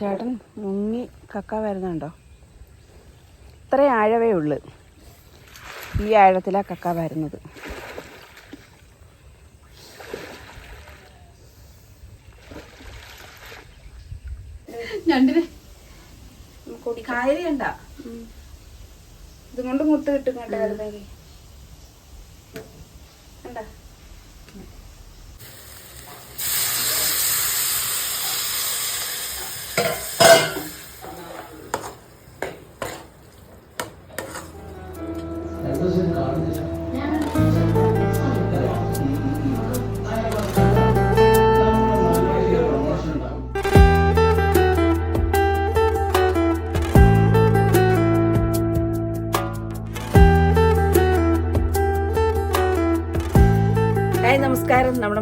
ചേട്ടൻ മുങ്ങി കക്ക വരുന്നുണ്ടോ? ഇത്രയും ആഴവേ ഉള്ളു. ഈ ആഴത്തിലാണ് കക്ക വരുന്നത്. ഇതുകൊണ്ട് കായലി കണ്ട ഇതും കൊണ്ട് മുട്ട് കിട്ടും കണ്ട വെറുതെ കണ്ട?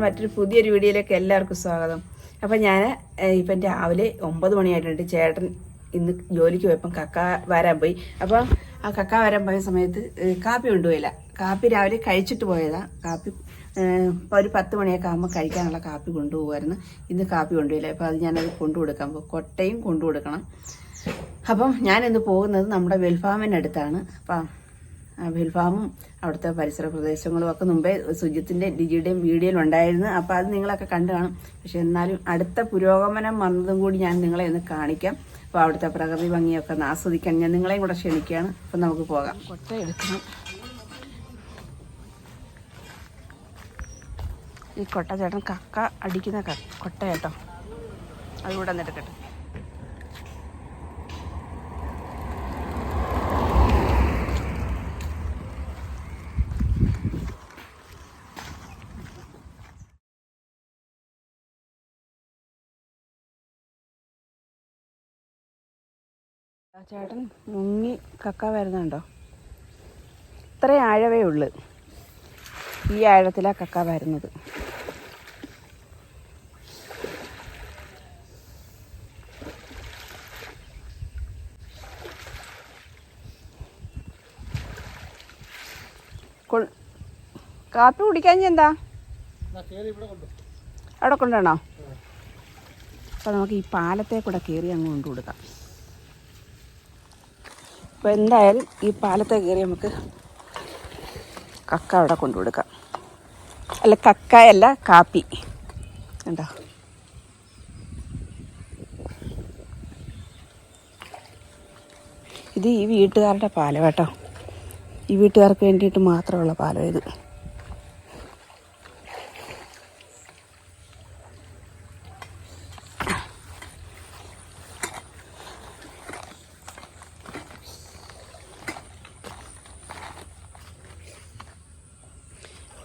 മറ്റൊരു പുതിയൊരു വീഡിയോയിലേക്ക് എല്ലാവർക്കും സ്വാഗതം. അപ്പം ഞാൻ ഇപ്പം രാവിലെ ഒമ്പത് മണിയായിട്ടുണ്ട്. ചേട്ടൻ ഇന്ന് ജോലിക്ക് പോയപ്പം കക്ക വരാൻ പോയി. അപ്പം ആ കക്ക വരാൻ പോയ സമയത്ത് കാപ്പി കൊണ്ടുപോയില്ല. കാപ്പി രാവിലെ കഴിച്ചിട്ട് പോയതാ. കാപ്പി ഒരു പത്ത് മണിയൊക്കെ ആകുമ്പോൾ കഴിക്കാനുള്ള കാപ്പി കൊണ്ടുപോകുമായിരുന്നു. ഇന്ന് കാപ്പി കൊണ്ടുപോയില്ല. അപ്പം അത് ഞാനത് കൊണ്ടുകൊടുക്കാൻ പോകും കൊട്ടയും കൊണ്ടുകൊടുക്കണം അപ്പം ഞാനിന്ന് പോകുന്നത് നമ്മുടെ വെൽഫാമിന്റെ അടുത്താണ് അപ്പം വിൽഫാമും അവിടുത്തെ പരിസര പ്രദേശങ്ങളും ഒക്കെ മുമ്പേ സുജിത്തിന്റെ ഡിജിയുടെയും വീഡിയോയിൽ ഉണ്ടായിരുന്നു. അപ്പോൾ അത് നിങ്ങളൊക്കെ കണ്ടു കാണും. പക്ഷെ എന്നാലും അടുത്ത പുരോഗമനം വന്നതും കൂടി ഞാൻ നിങ്ങളെ ഒന്ന് കാണിക്കാം. അപ്പോൾ അവിടുത്തെ പ്രകൃതി ഭംഗിയൊക്കെ ഒന്ന് ആസ്വദിക്കാൻ ഞാൻ നിങ്ങളെയും കൂടെ ക്ഷണിക്കുകയാണ്. അപ്പം നമുക്ക് പോകാം. കൊട്ട എടുക്കണം. ഈ കൊട്ട ചേട്ടൻ കക്ക അടിക്കുന്ന കൊട്ട കേട്ടോ അതുകൂടെ എടുക്കട്ടെ ആ ചേട്ടൻ മുങ്ങി കക്ക വരുന്നുണ്ടോ? ഇത്ര ആഴവേ ഉള്ളു. ഈ ആഴത്തിലാണ് കക്ക വരുന്നത്. കാപ്പി കുടിക്കാൻ എന്താ? അവിടെ കൊണ്ടുവരണോ? അപ്പോൾ നമുക്ക് ഈ പാലത്തെ കൂടെ കയറി അങ്ങ് കൊണ്ടു കൊടുക്കാം അപ്പോൾ എന്തായാലും ഈ പാലത്തെ കയറി നമുക്ക് കക്ക അവിടെ കൊണ്ടു കൊടുക്കാം. അല്ല കക്കയല്ല കാപ്പി. ഉണ്ടോ ഇത് ഈ വീട്ടുകാരുടെ പാലം കേട്ടോ. ഈ വീട്ടുകാർക്ക് വേണ്ടിയിട്ട് മാത്രമുള്ള പാലം ഇത്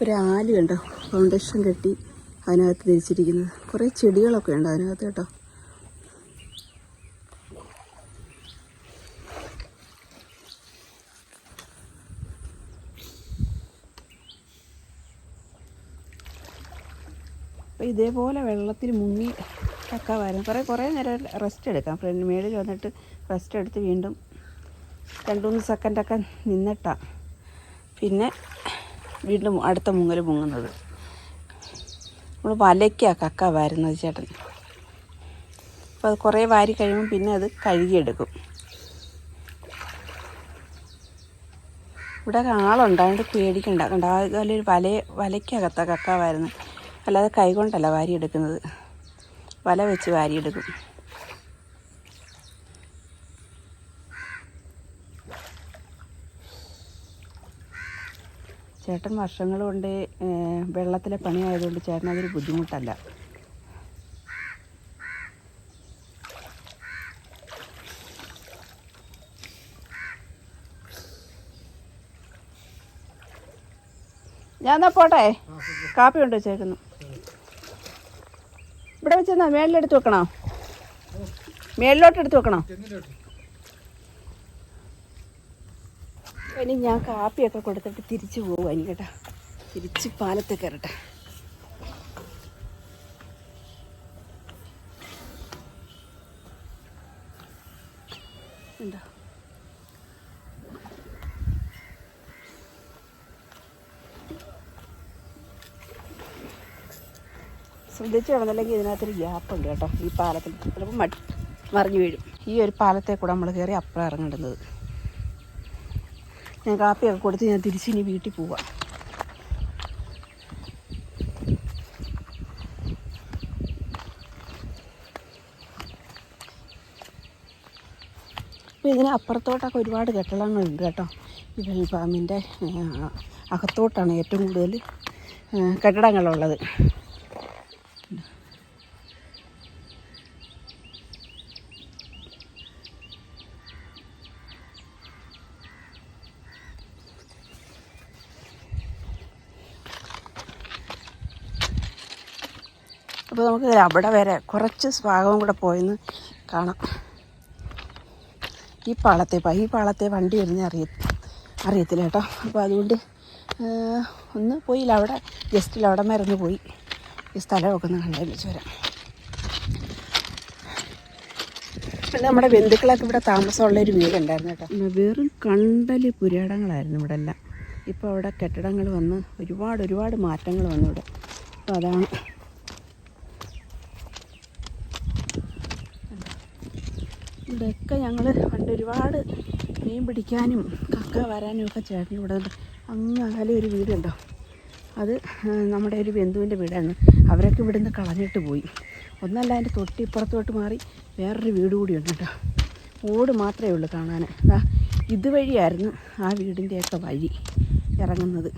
ഒരു ആൽ കണ്ടോ ഫൗണ്ടേഷൻ കെട്ടി അതിനകത്ത് തിരിച്ചിരിക്കുന്നത് കുറേ ചെടികളൊക്കെ ഉണ്ട് അതിനകത്ത് കേട്ടോ. അപ്പോൾ ഇതേപോലെ വെള്ളത്തിൽ മുങ്ങി ഒക്കെ വരും. കുറേ കുറേ നേരം റെസ്റ്റ് എടുക്കാം. ഫ്രണ്ട് മേളിൽ വന്നിട്ട് റെസ്റ്റ് എടുത്ത് വീണ്ടും രണ്ട് മൂന്ന് സെക്കൻഡൊക്കെ നിന്നിട്ടാണ് പിന്നെ വീണ്ടും അടുത്ത മുങ്ങൽ മുങ്ങുന്നത്. നമ്മൾ വലയ്ക്കാ കക്ക വാരുന്നത് ചേട്ടൻ. അപ്പോൾ അത് കുറേ വാരി കഴിയുമ്പോൾ പിന്നെ അത് കഴുകിയെടുക്കും. ഇവിടെ ആളുണ്ട് അതുകൊണ്ട് പേടിക്കണ്ട. കണ്ട? അതുപോലെ വല വലയ്ക്കകത്താണ് കക്ക വാരുന്നത്. അല്ലാതെ കൈകൊണ്ടല്ല വാരിയെടുക്കുന്നത്. വല വെച്ച് വാരിയെടുക്കും. ചേട്ടൻ വർഷങ്ങൾ കൊണ്ട് വെള്ളത്തിലെ പണിയായതുകൊണ്ട് ചേട്ടൻ അതൊരു ബുദ്ധിമുട്ടല്ല. ഞാൻ എന്നാ പോട്ടെ? കാപ്പി കൊണ്ട് വെച്ചേക്കുന്നു. ഇവിടെ വെച്ചെന്നാ? മേളിലെടുത്ത് വെക്കണോ? മേളിലോട്ട് എടുത്ത് വെക്കണോ? ഇനി ഞാൻ കാപ്പിയൊക്കെ കൊടുത്തിട്ട് തിരിച്ചു ഇനി കേട്ടാ. തിരിച്ച് പാലത്ത് കയറട്ടെ ഉണ്ടോ? ശ്രദ്ധിച്ച് കിടന്നില്ലെങ്കിൽ ഇതിനകത്തൊരു ഗ്യാപ്പ് ഉണ്ട് കേട്ടോ. ഈ പാലത്തിൽ ചിലപ്പോൾ മറിഞ്ഞു വീഴും. ഈ ഒരു പാലത്തെ കൂടെ നമ്മൾ കയറി അപ്പുറം ഇറങ്ങേണ്ടുന്നത് ഞാൻ കാപ്പിയൊക്കെ കൊടുത്ത് ഞാൻ തിരിച്ചിനി വീട്ടിൽ പോവാം. അപ്പോൾ ഇതിന് അപ്പുറത്തോട്ടൊക്കെ ഒരുപാട് കെട്ടിടങ്ങളുണ്ട് കേട്ടോ. ഈ വെൽഫാമിന്റെ അകത്തോട്ടാണ് ഏറ്റവും കൂടുതൽ കെട്ടിടങ്ങളുള്ളത്. അപ്പോൾ നമുക്ക് അവിടെ വരെ കുറച്ച് ഭാഗവും കൂടെ പോയെന്ന് കാണാം. ഈ പാളത്തെ ഈ പാളത്തെ വണ്ടി വരുന്ന അറിയ അറിയത്തില്ല കേട്ടോ. അപ്പോൾ അതുകൊണ്ട് ഒന്ന് പോയില്ല. അവിടെ ജസ്റ്റിൽ അവിടെ മരുന്ന് പോയി. ഈ സ്ഥലമൊക്കെ ഒന്ന് കണ്ടേച്ച് വരാം. പിന്നെ നമ്മുടെ ബന്ധുക്കളൊക്കെ ഇവിടെ താമസമുള്ള ഒരു വീട് വീടുണ്ടായിരുന്നു കേട്ടോ. വെറും കണ്ടൽ പുരാടങ്ങളായിരുന്നു ഇവിടെ എല്ലാം. ഇപ്പോൾ അവിടെ കെട്ടിടങ്ങൾ വന്ന് ഒരുപാട് ഒരുപാട് മാറ്റങ്ങൾ വന്നു ഇവിടെ. അപ്പോൾ അതാണ് ഇവിടെയൊക്കെ ഞങ്ങൾ പണ്ട് ഒരുപാട് മീൻ പിടിക്കാനും കക്ക വരാനും ഒക്കെ ചേട്ടൻ ഇവിടെ അങ്ങ് അകലെ ഒരു വീടുണ്ടോ? അത് നമ്മുടെ ഒരു ബന്ധുവിന്റെ വീടാണ്. അവരൊക്കെ ഇവിടുന്ന് കളഞ്ഞിട്ട് പോയി. ഒന്നല്ല അതിന്റെ തൊട്ടിപ്പുറത്തോട്ട് മാറി വേറൊരു വീട് കൂടിയുണ്ട് കേട്ടോ. ഓട് മാത്രമേ ഉള്ളൂ കാണാൻ. അതാ ഇതുവഴിയായിരുന്നു ആ വീടിന്റെയൊക്കെ വഴി ഇറങ്ങുന്നത്.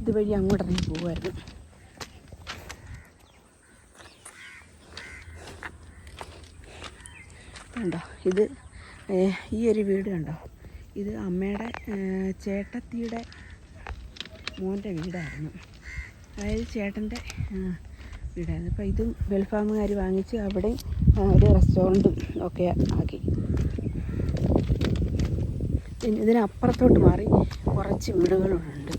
ഇതുവഴി അങ്ങോട്ട് ഇറങ്ങി പോകുമായിരുന്നു കണ്ടോ? ഇത് ഈ ഒരു വീട് കണ്ടോ? ഇത് അമ്മയുടെ ചേട്ടത്തിയുടെ മോന്റെ വീടായിരുന്നു. അതായത് ചേട്ടന്റെ വീടായിരുന്നു. അപ്പോൾ ഇതും വെൽഫാമുകാർ വാങ്ങിച്ച് അവിടെ ഒരു റെസ്റ്റോറന്റും ഒക്കെ ആക്കി. ഇതിനപ്പുറത്തോട്ട് മാറി കുറച്ച് വീടുകളുണ്ട്.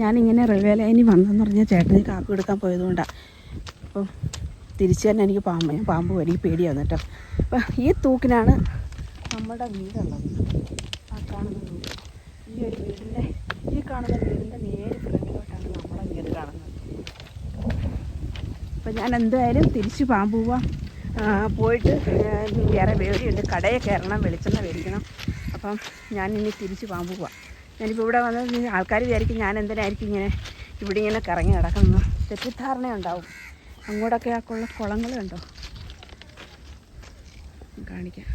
ഞാനിങ്ങനെ റെയിൽവേ ലൈനിൽ വന്നെന്ന് പറഞ്ഞാൽ ചേട്ടന് കാപ്പി എടുക്കാൻ പോയതുകൊണ്ടാണ് അപ്പം തിരിച്ചു തന്നെ എനിക്ക് പാമ്പ് ഞാൻ പാമ്പ് വലിയ പേടിയാണ് കേട്ടോ. അപ്പം ഈ തൂക്കിനാണ് നമ്മുടെ വീടുള്ളത്. ആ കാണുന്ന വീട് ഈ ഒരു വീടിന്റെ ഈ കാണുന്ന വീടിന്റെ നേരെ ഫ്രണ്ടിലോട്ടാണ് നമ്മുടെ വീട് കാണുന്നത്. അപ്പം ഞാൻ എന്തായാലും തിരിച്ച് പാമ്പ് പോവാം. പോയിട്ട് വേറെ വേടിയുണ്ട് കടയിൽ കയറണം വെളിച്ചെണ്ണ മേടിക്കണം. അപ്പം ഞാൻ ഇനി തിരിച്ച് പാമ്പ് പോവാം. ഞാനിപ്പോൾ ഇവിടെ വന്നത് ആൾക്കാർ വിചാരിക്കും ഞാൻ എന്തിനായിരിക്കും ഇങ്ങനെ ഇവിടെ ഇങ്ങനെ കറങ്ങി നടക്കുന്നത്. തെറ്റിദ്ധാരണ ഉണ്ടാവും അങ്ങോട്ടൊക്കെ ആക്കുള്ള കൊള്ള കുളങ്ങൾ കണ്ടോ കാണിക്കാം.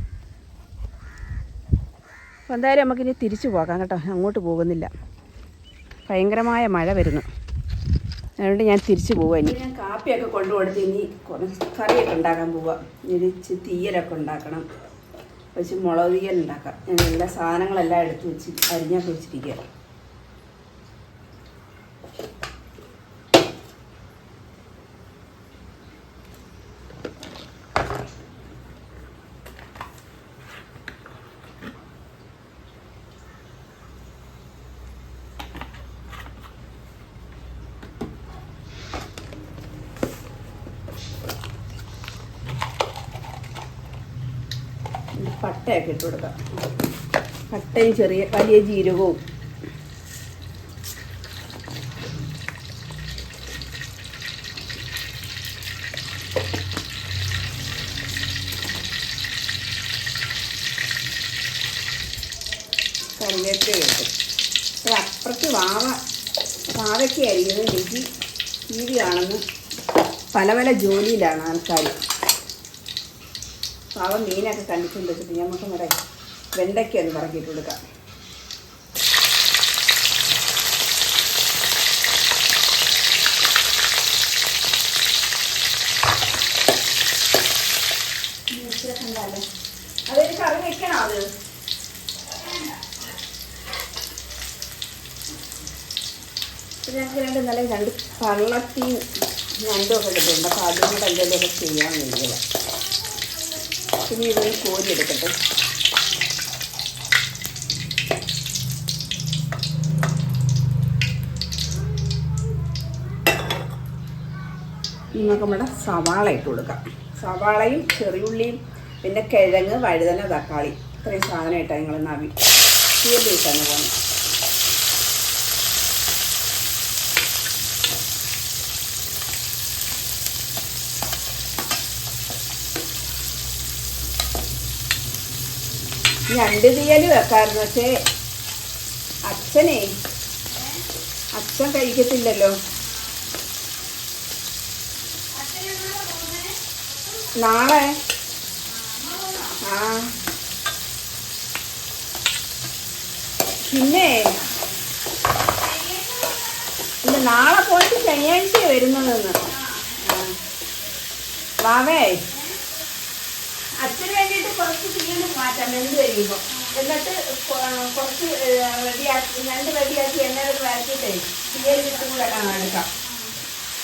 അപ്പോൾ എന്തായാലും നമുക്കിനി തിരിച്ചു പോകാം കേട്ടോ. അങ്ങോട്ട് പോകുന്നില്ല. ഭയങ്കരമായ മഴ വരുന്നു. അതുകൊണ്ട് ഞാൻ തിരിച്ചു പോവാം ഇനി. ഞാൻ കാപ്പിയൊക്കെ കൊണ്ടുകൊടുത്ത് ഇനി കുറച്ച് കറിയൊക്കെ ഉണ്ടാക്കാൻ പോവാം. ഇനി തീയലൊക്കെ ഉണ്ടാക്കണം. വെച്ച് മുളക് തീയൽ ഉണ്ടാക്കാം. ഞാൻ എല്ലാ സാധനങ്ങളെല്ലാം എടുത്ത് വെച്ച് അരിഞ്ഞൊക്കെ വെച്ചിരിക്കുക ഇനി പട്ടയൊക്കെ ഇട്ട് കൊടുക്കാം. പട്ടയും ചെറിയ വലിയ ജീരകവും. അപ്പുറത്ത് വാവ വാവയ്ക്ക് അരിയുന്നത് രുചി കാണുന്നു പല പല ജോലിയിലാണ് ആൾക്കാർ പാവം മീനൊക്കെ കണ്ടിട്ടുണ്ട് വെച്ചിട്ട് നമുക്ക് ഇവിടെ വെണ്ടയ്ക്ക ഒന്ന് പറക്കിയിട്ട് കൊടുക്കാം. ഞങ്ങൾക്ക് രണ്ട് നല്ല രണ്ട് പള്ളത്തിയും ഞണ്ടും ഒക്കെ കിട്ടുന്നുണ്ട് അപ്പോൾ അതും കൂടെ എന്തെങ്കിലുമൊക്കെ ചെയ്യാൻ വേണ്ടിയത് പിന്നെ ഇതൊന്ന് കോരി എടുക്കട്ടെ. നിങ്ങൾക്ക് നമ്മുടെ സവാള ഇട്ട് കൊടുക്കാം. സവാളയും ചെറിയുള്ളിയും പിന്നെ കിഴങ്ങ് വഴുതന തക്കാളി. ഇത്രയും സാധനമായിട്ടാണ് നിങ്ങൾ നവി തീയതി ദിവസം പോകുന്നത് ഞണ്ട് തീയൽ വെക്കാറുണ്ട് പക്ഷേ അച്ഛനേ അച്ഛൻ കഴിക്കത്തില്ലല്ലോ. നാളെ? ആ. പിന്നെ? ഇല്ല നാളെ പോയിട്ട് ശനിയാഴ്ച വരുന്നതെന്ന്. വാവേ. തീയൽ മാറ്റാം വെന്ത് കഴിയുമ്പോൾ എന്നിട്ട് കുറച്ച് റെഡിയാക്കി രണ്ട് റെഡിയാക്കി എണ്ണയിൽ വരച്ചിട്ടേ തീയൽ ഇട്ടും കൂടെ എടുക്കാം.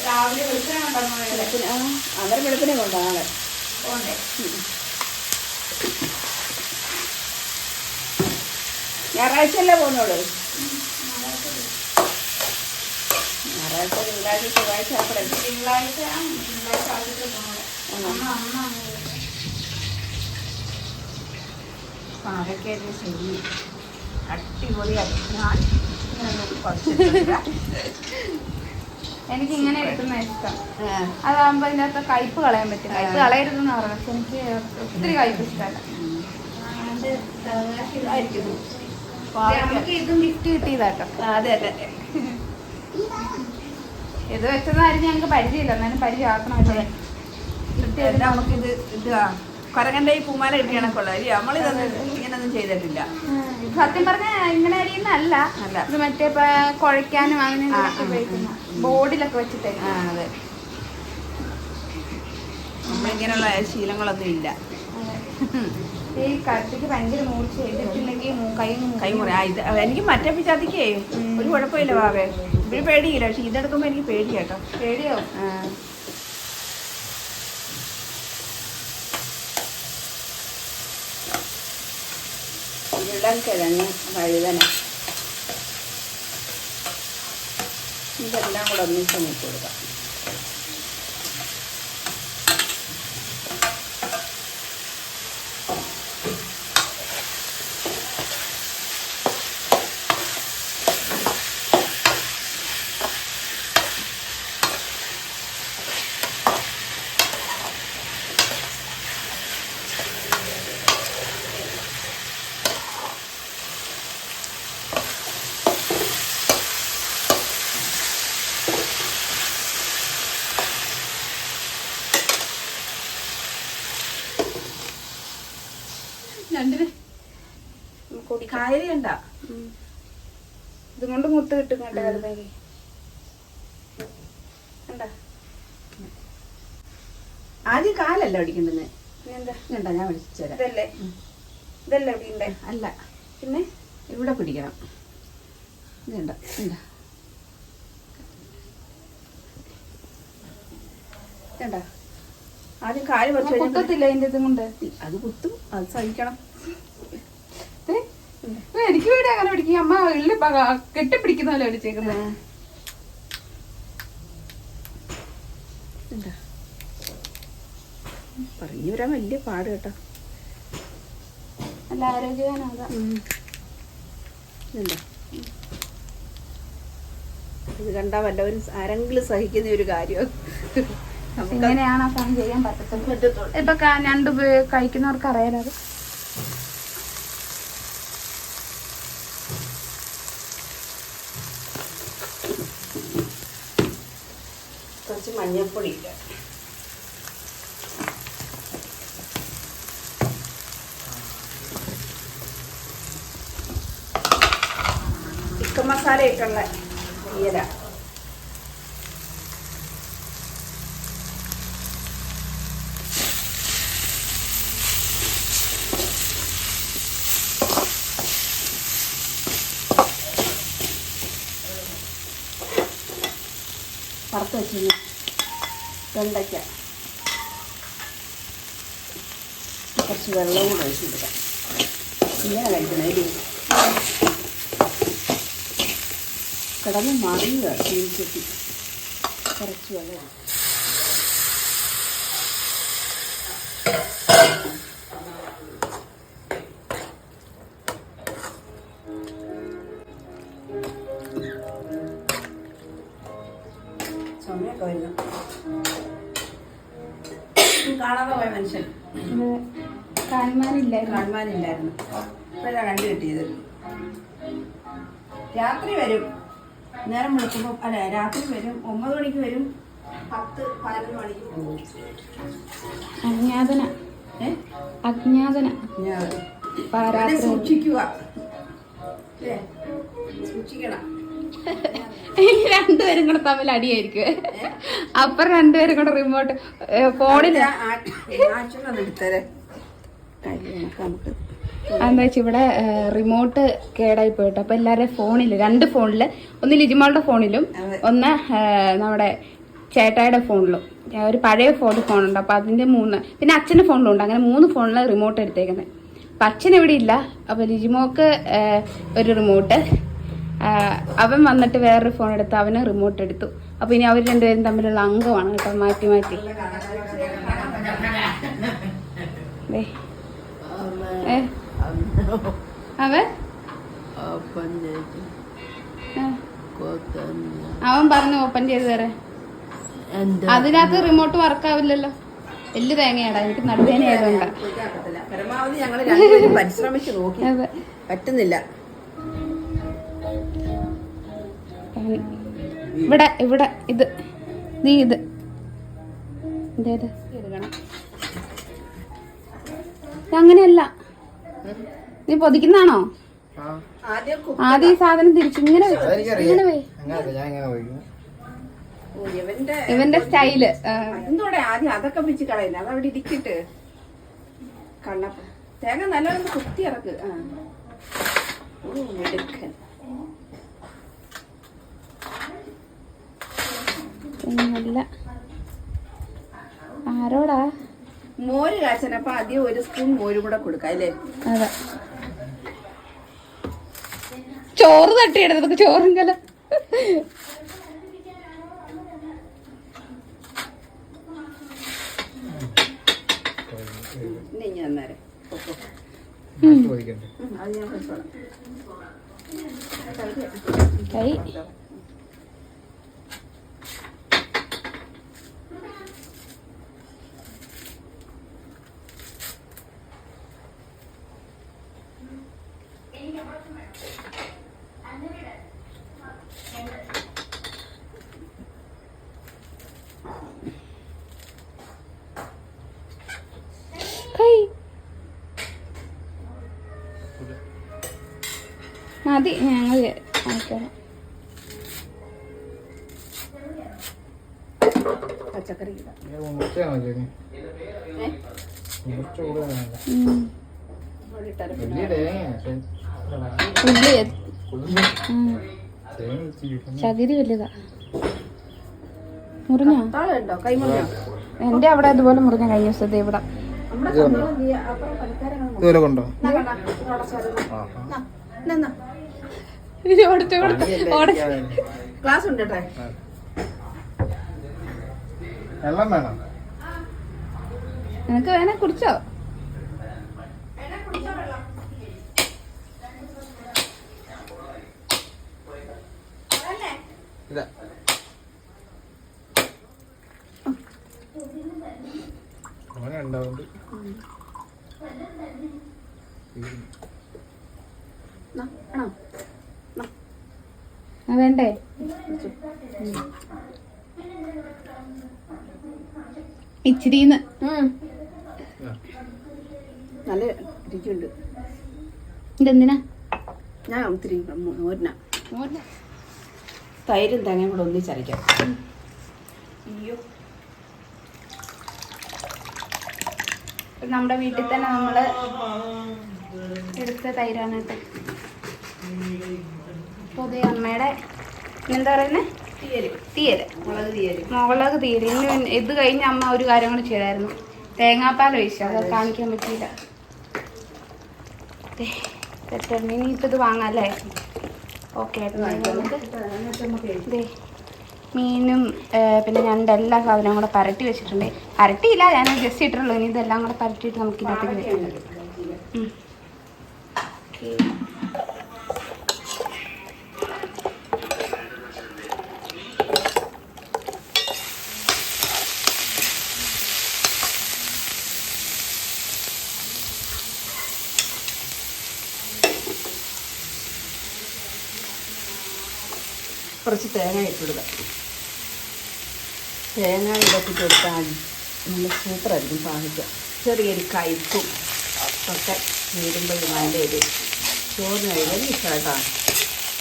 രാവിലെ വെളുപ്പിനെ കൊണ്ടാണോ വെളുപ്പിന് അന്നേരം വെളുപ്പിനെ കൊണ്ടാണ് കൊണ്ടേ. ഞായറാഴ്ച അല്ലേ? പോകുന്നുള്ളൂ ഞായറാഴ്ച തിങ്കളാഴ്ച ചൊവ്വാഴ്ച തിങ്കളാഴ്ച തിങ്കളാഴ്ച ആദ്യത്തെ പോകുന്നത് അമ്മ അമ്മ പാവയ്ക്കായിരുന്നു ശരി ഞാൻ കുറച്ചിട്ടില്ല. എനിക്ക് ഇങ്ങനെ കിട്ടുന്ന ഇഷ്ടം. അതാകുമ്പോ ഇതിനകത്ത് കയ്പ് കളയാൻ പറ്റും. കയ്പ് കളയരുതെന്ന് പറഞ്ഞു പക്ഷെ എനിക്ക് ഒത്തിരി കയ്പ് ഇഷ്ടമല്ല. നമുക്ക് ഇതും ഗിഫ്റ്റ് കിട്ടിയതാട്ടോ. ആ, അതെ അതെ. ഇത് വെച്ചതായിരുന്നു ഞങ്ങൾക്ക് പരിചയമില്ല. എന്നാലും പരിചയമാക്കണം നമുക്കിത് ഇത്. കൊരങ്ങന്റെ ഈ പൂമാല കിട്ടിയാണ് കൊള്ളാം അല്ലേ? നമ്മളിതൊന്നും ഇങ്ങനൊന്നും ചെയ്തിട്ടില്ല. സത്യം പറഞ്ഞ ഇങ്ങനെ അരിയുന്നല്ല അല്ല. ഇത് മറ്റേ കുഴക്കാനും കുഴയ്ക്കാനും അങ്ങനെ ബോർഡിലൊക്കെ വെച്ചിട്ടേ ഇങ്ങനെയുള്ള അതെ. നമ്മളിങ്ങനെയുള്ള ശീലങ്ങളൊന്നും ഇല്ല. ഈ കത്തിക്ക് ഭയങ്കര മൂർച്ച ചെയ്തിട്ടുണ്ടെങ്കിൽ കൈ കൈമുറി ആ ഇത് എനിക്ക് മറ്റേ പിച്ചാത്തിക്കേ ഒരു കുഴപ്പമില്ല വാവേ ഇവർ പേടിയില്ല. പക്ഷെ ഇതെടുക്കുമ്പോൾ എനിക്ക് പേടിയാട്ടോ. പേടിയാവും ഉരുളൻകിഴങ്ങ് വഴുതന. ഇതെല്ലാം കൂടെ ഒന്നിച്ച് നീക്കി കൊടുക്കാം. മുത്ത് കിട്ടും കടുതേക്ക് കണ്ടാ? ആദ്യം കാലല്ല പിടിക്കണ്ടെന്ന് ഞാൻ വിളിച്ചു തരാം. ഇതല്ലേ? ഇതല്ലേ അല്ല. പിന്നെ? ഇവിടെ പിടിക്കണം. ഇതുണ്ട ആദ്യം കാൽ കഴിഞ്ഞാൽ കുത്തത്തില്ല അതിന്റെ ഇതും കൊണ്ട്? അത് കുത്തും അത് സഹിക്കണം. എനിക്ക് വേണ്ടി അങ്ങനെ പിടിക്കും. അമ്മ ഉള്ളി കെട്ടിപ്പിടിക്കുന്ന പോലെ വിളിച്ചേക്കുന്നത് പറഞ്ഞു വരാൻ വലിയ പാട് കേട്ടോ. നല്ല ആരോഗ്യവാനാകാം. ഇത് കണ്ടാ വല്ലവരും ആരെങ്കിലും സഹിക്കുന്ന ഒരു കാര്യം. ഇങ്ങനെയാണ് ആ ചെയ്യാൻ പറ്റത്തുള്ളൂ. ഇപ്പൊ ഞണ്ട് കഴിക്കുന്നവർക്ക് അറിയാലോ കുറച്ച് മഞ്ഞൾപ്പൊടി ഇല്ല ചിക്കൻ മസാല ഇട്ടുള്ള തീയല. വറുത്ത് വെച്ചിരുന്നു. വെണ്ടയ്ക്ക. കുറച്ച് വെള്ളം കൂടെ ഇങ്ങനെ കഴിക്കണേ ഇല്ലേ കിടന്ന് മറിയുക ചീനിച്ചട്ടി കുറച്ച് വെള്ളം നേരം വിളിക്കുമ്പോൾ അല്ല രാത്രി വരും ഒമ്പത് മണിക്ക് വരും പത്ത് പതിനൊന്ന് മണിക്ക് പോകും അജ്ഞാതന അജ്ഞാതന സൂക്ഷിക്കുക സൂക്ഷിക്കണം രണ്ടുപേരും കൂടെ തമ്മിൽ അടിയായിരിക്കും അപ്പുറം രണ്ടുപേരും കൂടെ റിമോട്ട് ഫോണിൽ എടുത്തരെ കാര്യം നമുക്ക് എന്താ വെച്ചാൽ ഇവിടെ റിമോട്ട് കേടായി പോയിട്ട് അപ്പൊ എല്ലാവരുടെ ഫോണിൽ രണ്ട് ഫോണിൽ ഒന്ന് ലിജിമോളുടെ ഫോണിലും. ഒന്ന് നമ്മുടെ ചേട്ടായുടെ ഫോണിലും. ഒരു പഴയ ഫോൺ ഫോണുണ്ട്. അപ്പൊ അതിന്റെ മൂന്ന് പിന്നെ അച്ഛന്റെ ഫോണിലും ഉണ്ട് അങ്ങനെ മൂന്ന് ഫോണിൽ റിമോട്ട് എടുത്തേക്കുന്നത് അപ്പൊ അച്ഛൻ ഇവിടെ ഇല്ല. അപ്പൊ ലിജിമോക്ക് ഒരു റിമോട്ട് അവൻ വന്നിട്ട് വേറൊരു ഫോൺ എടുത്ത് അവന് റിമോട്ട് എടുത്തു. അപ്പൊ ഇനി അവർ രണ്ടുപേരും തമ്മിലുള്ള അംഗമാണ് കേട്ടോ. മാറ്റി മാറ്റി. ഏ? അവൻ. അവൻ പറഞ്ഞു ഓപ്പൺ ചെയ്ത് തരാൻ. അതിനകത്ത് റിമോട്ട് വർക്ക് ആവില്ലല്ലോ. എല്ല് തേങ്ങയാടാ എനിക്ക് നടുവേന ആയതുകൊണ്ടാ. പരമാവധി ഞങ്ങൾ പരിശ്രമിച്ച് നോക്കി. പറ്റുന്നില്ല. ഇവിടെ ഇവിടെ ഇത്. നീ ഇത്. അങ്ങനെയല്ല. നീ പൊതിക്കുന്നാണോ ആദ്യം ഈ സാധനം തിരിച്ചു ഇങ്ങനെ ഇവന്റെ ഇവന്റെ സ്റ്റൈൽ. എന്തോടെ ആദ്യം അതൊക്കെ പിടിച്ച് കളയുന്നത് അതവിടെ ഇരിക്കിട്ട് കണ്ണപ്പ. തേങ്ങ നല്ലോണം കുത്തി ഇറക്ക്. ഓ മിടുക്കൻ. നല്ല. ആരോടാ? മോര് കാച്ചനപ്പ ആദ്യം ഒരു സ്പൂൺ മോര് കൂടെ കൊടുക്കാം അല്ലേ? അതെ. ചോറ് തട്ടിയെടുത്ത് നമുക്ക് ചോറും കല കൈ. ചകിരി വലുതാ. മുറിഞ്ഞോ? എന്റെ അവിടെ ഇതുപോലെ മുറിഞ്ഞ കഴിഞ്ഞ ദിവസത്തെ ഇവിടെ. ഇതുപോലെ കൊണ്ടോ? ക്ലാസ് ഉണ്ട് വെള്ളം വേണം. നിനക്ക് വേണേ കുടിച്ചോ? വേണ്ടേ? ഇച്ചിരിന്ന്. ഇതെന്തിനാ? ഞാൻ ഒത്തിരി മോരിന. തൈരും തേങ്ങയും കൂടെ ഒന്നിച്ചരയ്ക്കാം അയ്യോ. നമ്മുടെ വീട്ടിൽ തന്നെ നമ്മൾ എടുത്ത തൈരാണ് കേട്ടോ പുതിയ അമ്മയുടെ എന്താ പറയുന്നത് തീയൽ മുളക് തീയൽ മുളക് തീയൽ ഇനി ഇത് കഴിഞ്ഞ് അമ്മ ഒരു കാര്യം കൂടി ചെയ്തായിരുന്നു. തേങ്ങാപ്പാൽ ഒഴിച്ചു. അത് കാണിക്കാൻ പറ്റിയില്ല. ദേ, ഇനി ഇപ്പം ഇത് വാങ്ങാം അല്ലേ ഓക്കെ മീനും പിന്നെ ഞണ്ട് എല്ലാ സാധനവും കൂടെ പരട്ടി വെച്ചിട്ടുണ്ട്. പരട്ടിയില്ല ഞാൻ ജസ്റ്റ് ഇട്ടിട്ടുള്ളൂ. ഇനി ഇതെല്ലാം കൂടെ പരട്ടിയിട്ട് നമുക്ക് ഇതിനകത്തേക്ക് വെക്കാം. ഓക്കേ. കുറച്ച് തേങ്ങ ഇട്ടിടുക. തേങ്ങ ഇടത്തിട്ട് കൊടുത്താൽ നല്ല സൂപ്പറായിരിക്കും പാകിക്കുക ചെറിയൊരു കയ്പും ഒക്കെ വീടുമ്പോഴും അതിന്റെ ഒരു ചോറിന് കഴിക്കാൻ ഇഷ്ടമായിട്ടാണ്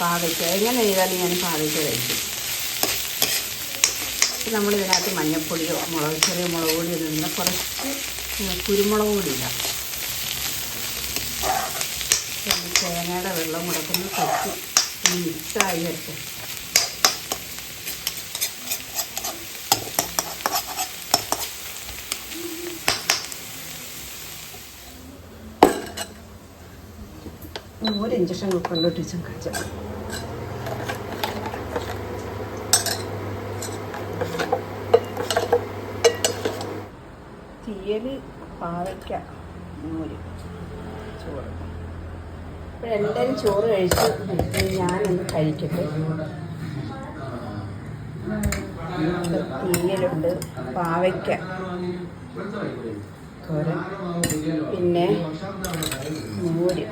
പാകിച്ച എങ്ങനെ ചെയ്താലും ഞാൻ പാകിച്ച കഴിക്കും. നമ്മൾ ഇതിനകത്ത് മഞ്ഞൾപ്പൊടിയോ മുളക് ചെറിയ മുളക് പൊടിയോ നിന്ന് കുറച്ച് കുരുമുളക് പൊടി ഇടാം. പിന്നെ തേങ്ങയുടെ വെള്ളം മുടക്കുന്ന കുറച്ച് മിക്സായി വരട്ടെ ഒരു ഇഞ്ചക്ഷൻ കുക്കറിലോട്ട് വെച്ചാൽ കഴിച്ചാൽ തീയൽ പാവയ്ക്ക മോര് ചോറ്. അപ്പോൾ എല്ലാവരും ചോറ് കഴിച്ച് ഞാനൊന്ന് കഴിക്കട്ടെ. തീയലുണ്ട് പാവയ്ക്ക. തോരൻ പിന്നെ മോര്.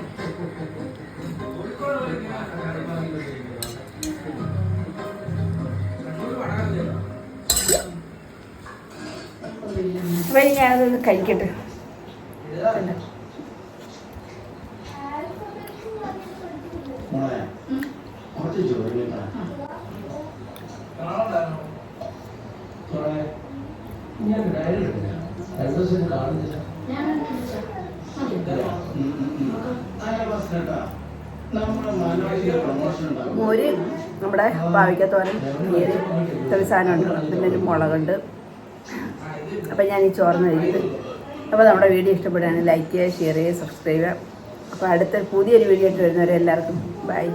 അപ്പം ഇനി ഞാനതൊന്ന് കഴിക്കട്ടെ മോര് നമ്മുടെ പാവയ്ക്ക തോരൻ തീയൽ ഇത്ര സാധനമുണ്ട് പിന്നെ ഒരു മുളകുണ്ട്. അപ്പം ഞാൻ ഈ ചോർന്ന് കഴിക്കുന്നത് അപ്പോൾ നമ്മുടെ വീഡിയോ ഇഷ്ടപ്പെടുകയാണെങ്കിൽ ലൈക്ക് ചെയ്യുക ഷെയർ ചെയ്യുക സബ്സ്ക്രൈബ് ചെയ്യുക. അപ്പോൾ അടുത്ത പുതിയൊരു വീഡിയോ ആയിട്ട് വരുന്നവരെ എല്ലാവർക്കും ബൈ